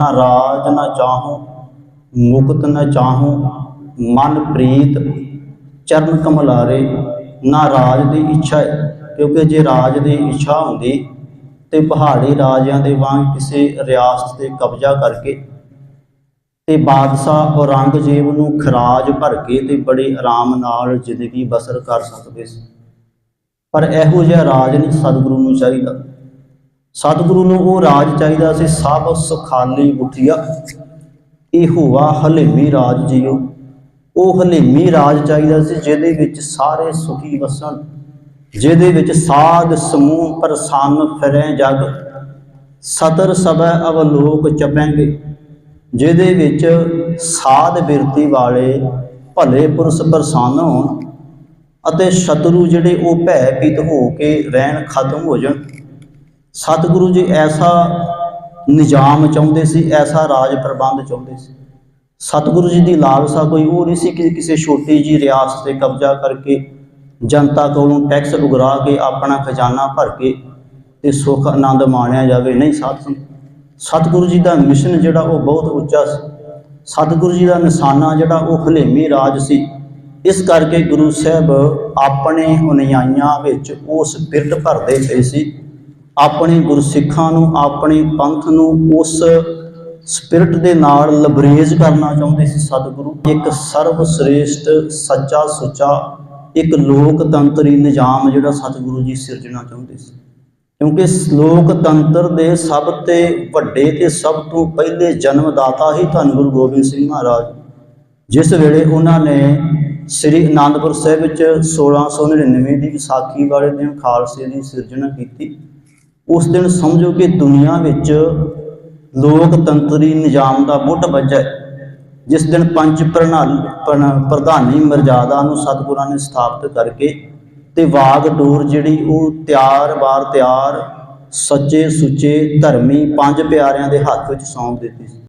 ਨਾ ਰਾਜ ਨਾ ਚਾਹੂੰ, ਮੁਕਤ ਨਾ ਚਾਹੂੰ, ਮਨ ਪ੍ਰੀਤ, ਚਰਨ ਕਮਲਾਰੇ, ਨਾ ਰਾਜ ਦੀ ਇੱਛਾ ਹੈ, ਕਿਉਂਕਿ ਜੇ ਰਾਜ ਦੀ ਇੱਛਾ ਹੁੰਦੀ ਤੇ ਪਹਾੜੀ ਰਾਜਿਆਂ ਦੇ ਵਾਂਗ ਕਿਸੇ ਰਿਆਸਤ ਤੇ ਕਬਜ਼ਾ ਕਰਕੇ ਤੇ ਬਾਦਸ਼ਾਹ ਔਰੰਗਜ਼ੇਬ ਨੂੰ ਖਰਾਜ ਭਰ ਕੇ ਤੇ ਬੜੇ ਆਰਾਮ ਨਾਲ ਜ਼ਿੰਦਗੀ ਬਸਰ ਕਰ ਸਕਦੇ ਸੀ। ਪਰ ਇਹੋ ਜਿਹਾ ਰਾਜ ਨਹੀਂ ਸਤਿਗੁਰੂ ਨੂੰ ਚਾਹੀਦਾ। ਸਤਿਗੁਰੂ ਨੂੰ ਉਹ ਰਾਜ ਚਾਹੀਦਾ ਸੀ, ਸਭ ਸੁਖਾਲੀ ਉਠਿਆ। ਇਹੋ ਹੋਵਾ ਹਲੇਮੀ ਰਾਜ ਜੀਓ। ਉਹ ਹਲੇਮੀ ਰਾਜ ਚਾਹੀਦਾ ਸੀ, ਜਿਹਦੇ ਵਿੱਚ ਸਾਰੇ ਸੁਖੀ ਵਸਣ। ਜਿਹਦੇ ਵਿੱਚ ਸਾਧ ਸਮੂਹ ਪ੍ਰਸੰਨ ਫਿਰੈ ਜਗ। ਸਤਰ ਸਭੈ ਅਵਲੋਕ ਚਪੈਂਗੇ। ਜਿਹਦੇ ਵਿੱਚ ਸਾਧ ਬਿਰਤੀ ਵਾਲੇ ਭਲੇ ਪੁਰਸ਼ ਪ੍ਰਸੰਨ ਹੋਣ ਅਤੇ ਸ਼ਤਰੂ ਜਿਹੜੇ ਉਹ ਭੈ ਭੈਭੀਤ ਹੋ ਕੇ ਰਹਿਣ ਖਤਮ ਹੋ ਜਾਣ। ਸਤਿਗੁਰੂ ਜੀ ਐਸਾ ਨਿਜ਼ਾਮ ਚਾਹੁੰਦੇ ਸੀ, ਐਸਾ ਰਾਜ ਪ੍ਰਬੰਧ ਚਾਹੁੰਦੇ ਸੀ। ਸਤਿਗੁਰੂ ਜੀ ਦੀ ਲਾਲਸਾ ਕੋਈ ਉਹ ਨਹੀਂ ਸੀ ਕਿ ਕਿਸੇ ਛੋਟੀ ਜੀ ਰਿਆਸਤ ਤੇ ਕਬਜ਼ਾ ਕਰਕੇ ਜਨਤਾ ਕੋਲੋਂ ਟੈਕਸ ਉਗਰਾ ਕੇ ਆਪਣਾ ਖਜ਼ਾਨਾ ਭਰ ਕੇ ਤੇ ਸੁੱਖ ਆਨੰਦ ਮਾਣਿਆ ਜਾਵੇ। ਨਹੀਂ ਸਾਧ ਸਤਿਗੁਰੂ ਜੀ ਦਾ ਮਿਸ਼ਨ ਜਿਹੜਾ ਉਹ ਬਹੁਤ ਉੱਚਾ ਸੀ। ਸਤਿਗੁਰੂ ਜੀ ਦਾ ਨਿਸ਼ਾਨਾ ਜਿਹੜਾ ਉਹ ਖਲੇਮੀ ਰਾਜ ਸੀ। ਇਸ ਕਰਕੇ ਗੁਰੂ ਸਾਹਿਬ ਆਪਣੇ ਅਨੁਯਾਈਆਂ ਵਿੱਚ ਉਸ ਬਿਰਧ ਭਰਦੇ ਪਏ ਸੀ। ਆਪਣੇ ਗੁਰਸਿੱਖਾਂ ਨੂੰ, ਆਪਣੇ ਪੰਥ ਨੂੰ ਉਸ ਸਪਿਰਟ ਦੇ ਨਾਲ ਲਬਰੇਜ ਕਰਨਾ ਚਾਹੁੰਦੇ ਸੀ ਸਤਿਗੁਰੂ। ਇੱਕ ਸਰਵ ਸ੍ਰੇਸ਼ਟ ਸੱਚਾ ਸੁੱਚਾ, ਇੱਕ ਲੋਕਤੰਤਰੀ ਨਿਜ਼ਾਮ ਜਿਹੜਾ ਸਤਿਗੁਰੂ ਜੀ ਸਿਰਜਣਾ ਚਾਹੁੰਦੇ ਸੀ। ਕਿਉਂਕਿ ਲੋਕਤੰਤਰ ਦੇ ਸਭ ਤੇ ਵੱਡੇ ਤੇ ਸਭ ਤੋਂ ਪਹਿਲੇ ਜਨਮਦਾਤਾ ਹੀ ਧੰਨ ਗੁਰੂ ਗੋਬਿੰਦ ਸਿੰਘ ਮਹਾਰਾਜ। ਜਿਸ ਵੇਲੇ ਉਹਨਾਂ ਨੇ ਸ੍ਰੀ ਅਨੰਦਪੁਰ ਸਾਹਿਬ ਵਿੱਚ 1699 ਦੀ ਵਿਸਾਖੀ ਵਾਲੇ ਦਿਨ ਖਾਲਸੇ ਦੀ ਸਿਰਜਣਾ ਕੀਤੀ। ਉਸ ਦਿਨ ਸਮਝੋ ਕਿ ਦੁਨੀਆ ਵਿੱਚ ਲੋਕਤੰਤਰੀ ਨਿਜ਼ਾਮ ਦਾ ਮੁੱਢ ਵੱਜਾ ਜਿਸ ਦਿਨ ਪੰਜ ਪ੍ਰਣਾਲੀ ਪ੍ਰਣ- ਪ੍ਰਧਾਨੀ ਮਰਜ਼ਾਦਾ ਨੂੰ ਸਤਿਗੁਰਾਂ ਨੇ ਸਥਾਪਿਤ ਕਰਕੇ ਤੇ ਵਾਗ ਡੋਰ ਜਿਹੜੀ ਉਹ ਤਿਆਰ ਬਾਰ ਤਿਆਰ, ਸੱਚੇ ਸੁੱਚੇ ਧਰਮੀ ਪੰਜ ਪਿਆਰਿਆਂ ਦੇ ਹੱਥ ਵਿੱਚ ਸੌਂਪ ਦਿੱਤੀ ਸੀ।